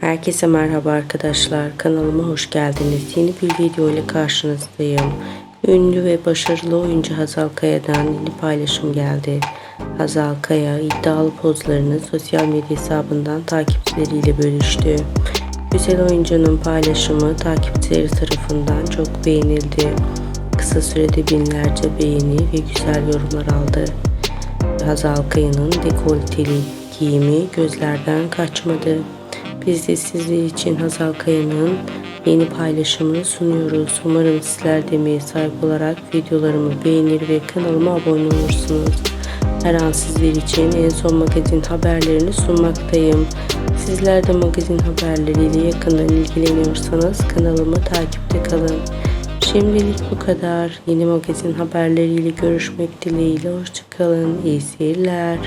Herkese merhaba arkadaşlar. Kanalıma hoş geldiniz. Yeni bir video ile karşınızdayım. Ünlü ve başarılı oyuncu Hazal Kaya'dan yeni paylaşım geldi. Hazal Kaya iddialı pozlarını sosyal medya hesabından takipçileriyle bölüştü. Güzel oyuncunun paylaşımı takipçileri tarafından çok beğenildi. Kısa sürede binlerce beğeni ve güzel yorumlar aldı. Hazal Kaya'nın dekolteli giyimi gözlerden kaçmadı. Biz de sizler için Hazal Kaya'nın yeni paylaşımını sunuyoruz. Umarım sizler de emeğe sahip olarak videolarımı beğenir ve kanalıma abone olursunuz. Her an sizler için en son magazin haberlerini sunmaktayım. Sizler de magazin haberleriyle yakından ilgileniyorsanız kanalımı takipte kalın. Şimdilik bu kadar. Yeni magazin haberleriyle görüşmek dileğiyle. Hoşçakalın. İyi seyirler.